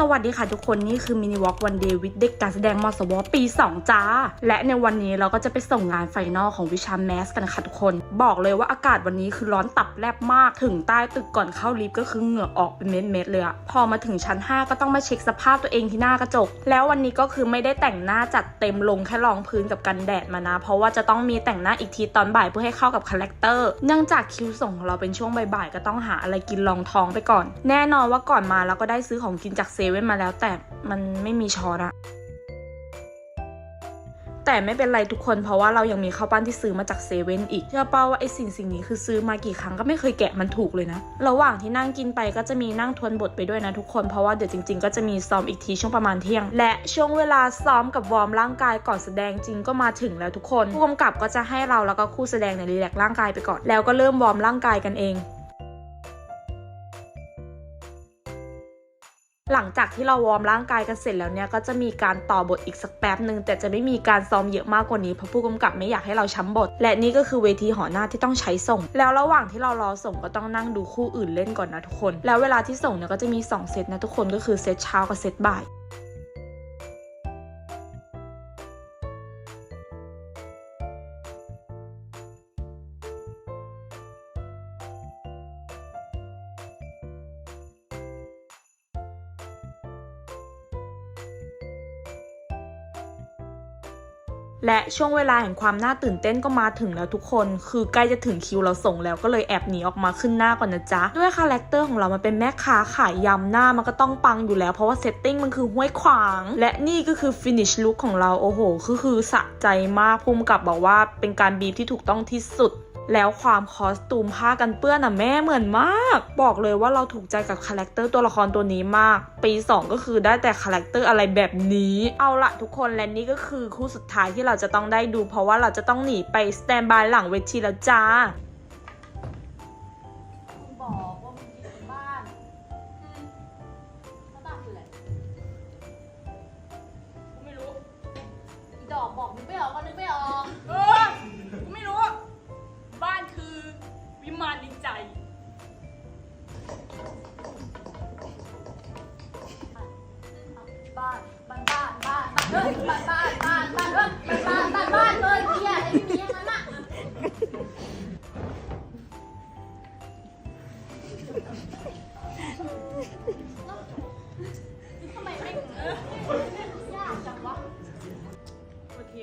สวัสดีค่ะทุกคนนี่คือมินิวอล์กวันเดย์วิดเด็กการแสดงมสวปี 2 จ้า และในวันนี้เราก็จะไปส่งงานไฟนอลของวิชาแมสกันนะคะทุกคน บอกเลยว่าอากาศวันนี้คือร้อนตับแลบมากถึงใต้ตึกก่อนเข้าลิฟต์ก็คือเหงื่อออกเป็นเม็ดๆเลยอะพอมาถึงชั้น 5 ก็ต้องมาเช็คสภาพตัวเองที่หน้ากระจก แล้ววันนี้ก็คือไม่ได้แต่งหน้าจัดเต็มลงแค่รองพื้นกับกันแดดมานะ เพราะว่าจะต้องมีแต่งหน้าอีกทีตอนบ่ายเพื่อให้เข้ากับคาแรคเตอร์เนื่องจากคิวส่งของเราเป็นช่วงบ่ายๆก็ต้องหาอะไรกินรองท้องไปก่อน แน่นอนว่าก่อนมาเราก็ได้ซื้อของกินจากเซเว่นมาแล้วแต่มันไม่มีช้อนอะแต่ไม่เป็นไรทุกคนเพราะว่าเรายังมีข้าวปั้นที่ซื้อมาจากเซเว่นอีกเชื่อเป้าว่าไอสิ่งสิ่งนี้คือซื้อมากี่ครั้งก็ไม่เคยแกะมันถูกเลยนะ ระหว่างที่นั่งกินไปก็จะมีนั่งทวนบทไปด้วยนะทุกคนเพราะว่าเดี๋ยวจริง ๆ ก็จะมีซ้อมอีกทีช่วงประมาณเที่ยง และช่วงเวลาซ้อมกับวอร์มร่างกายก่อนแสดงจริงก็มาถึงแล้วทุกคนผู้กำกับก็จะให้เราแล้วก็คู่แสดงเนี่ยรีแลกร่างกายไปก่อนแล้วก็เริ่มวอร์มร่างกายกันเอง หลังจากที่เราวอร์มร่างกายกันเสร็จแล้วเนี่ยก็จะมีการต่อบทอีกสักแป๊บหนึ่งแต่จะไม่มีการซ้อมเยอะมากกว่านี้เพราะผู้กำกับไม่อยากให้เราช้ำบท และนี่ก็คือเวทีหอหน้าที่ต้องใช้ส่ง แล้วระหว่างที่เรารอส่งก็ต้องนั่งดูคู่อื่นเล่นก่อนนะทุกคน แล้วเวลาที่ส่งเนี่ยก็จะมี 2 เซตนะทุกคนก็คือเซตเช้ากับเซตบ่าย และช่วงเวลาแห่งความน่าตื่นเต้นก็มาถึงแล้วทุกคน คือใกล้จะถึงคิวเราส่งแล้วก็เลยแอบหนีออกมาขึ้นหน้าก่อนนะจ๊ะ ด้วยคาแรคเตอร์ของเรามันเป็นแม่ค้าขายยำหน้ามันก็ต้องปังอยู่แล้ว เพราะว่าเซตติ้งมันคือห้วยขวาง และนี่ก็คือฟินิชลุคของเราโอ้โหคือคือสะใจมากภูมิกับบอกว่าเป็นการบีบที่ถูกต้องที่สุด แล้วความคอสตูมผ้ากันเปื้อนอะแม่เหมือนมาก บอกเลยว่าเราถูกใจกับคาแรคเตอร์ตัวละครตัวนี้มาก ปี 2 ก็คือได้แต่คาแรคเตอร์อะไรแบบนี้ เอาละทุกคนและนี่ก็คือคู่สุดท้ายที่เราจะต้องได้ดู เพราะว่าเราจะต้องหนีไปสแตนบายหลังเวทีแล้วจ้า บ้านบ้านบ้านบ้านบ้านเฮ้ยบ้านบ้านบ้านบ้านเฮ้ยบ้านบ้านบ้านบ้านเลยเฮียไอ้เมียมันอะทำไมไม่เออยากจังวะโอเค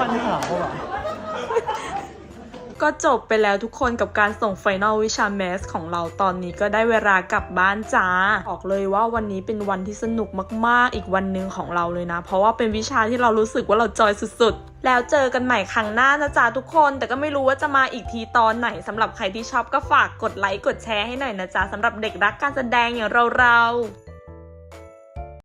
ปัญหาเขาอะ ก็จบไปแล้วทุกคนกับการส่งไฟนอลวิชาแมสของเราตอนนี้ก็ได้เวลากลับบ้านจ้าบอกเลยว่าวันนี้เป็นวันที่สนุกมาก ๆ อีกวันหนึ่งของเราเลยนะ เพราะว่าเป็นวิชาที่เรารู้สึกว่าเราจอยสุด ๆแล้วเจอกันใหม่ครั้งหน้านะจ๊ะทุกคน แต่ก็ไม่รู้ว่าจะมาอีกทีตอนไหนสำหรับใครที่ชอบก็ฝากกดไลค์กดแชร์ให้หน่อยนะจ๊ะสำหรับเด็กรักการแสดงอย่างเราๆ